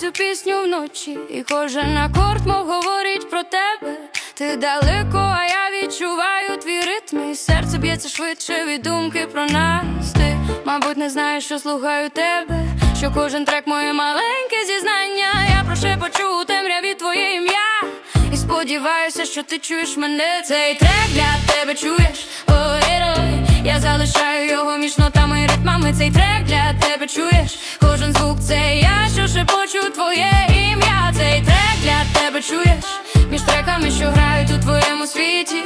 цю пісню вночі, і кожен акорд мов говорить про тебе. Ти далеко, а я відчуваю твій ритм, і серце б'ється швидше від думки про нас. Ти, мабуть, не знаєш, що слухаю тебе. Що кожен трек моє маленьке зізнання. Я прошепочу у темряві твоє ім'я. І сподіваюся, що ти чуєш мене. Цей трек для тебе чуєш. Ой-ой, я залишаю його між нотами і ритмами. Цей трек для тебе чуєш. Кожен звук це я, шепочу твоє ім'я. Цей трек для тебе чуєш. Між треками, що грають у твоєму світі.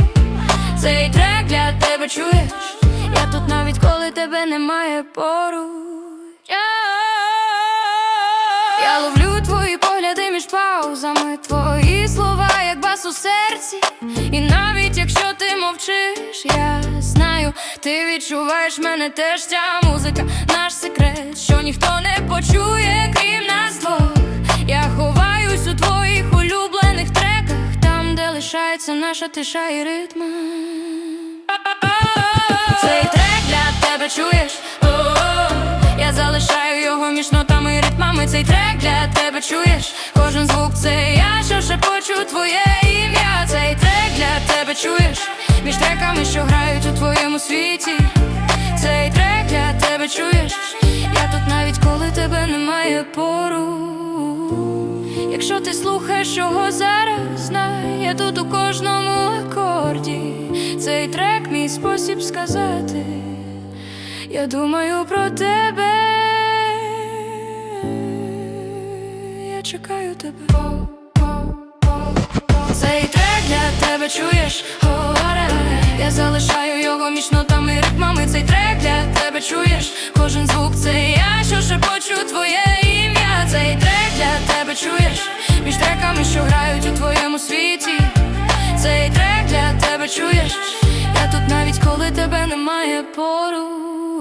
Цей трек для тебе чуєш. Я тут навіть коли тебе немає поруч. Я ловлю твої погляди між паузами, твої слова, як бас у серці. І навіть якщо ти мовчиш, я знаю, ти відчуваєш мене теж ця музика, лишається наша тиша і ритм. Цей трек для тебе чуєш. Я залишаю його між нотами і ритмами. Цей трек для тебе чуєш. Кожен звук це я, що шепочу твоє ім'я. Цей трек для тебе чуєш. Між треками, що грають у твоєму світі. Цей трек для тебе чуєш. Я тут навіть коли тебе немає поруч. Якщо ти слухаєш його зараз, тут у кожному акорді. Цей трек мій спосіб сказати. Я думаю про тебе. Я чекаю тебе. Цей трек для тебе чуєш. Говоре, я залишаю його між нотами ритмами. Цей трек для тебе чуєш. Кожен звук це я, що шепочу твоє ім'я. Цей трек для тебе чуєш. Між треками, що грають у твоєму світі. Тебе немає поруч.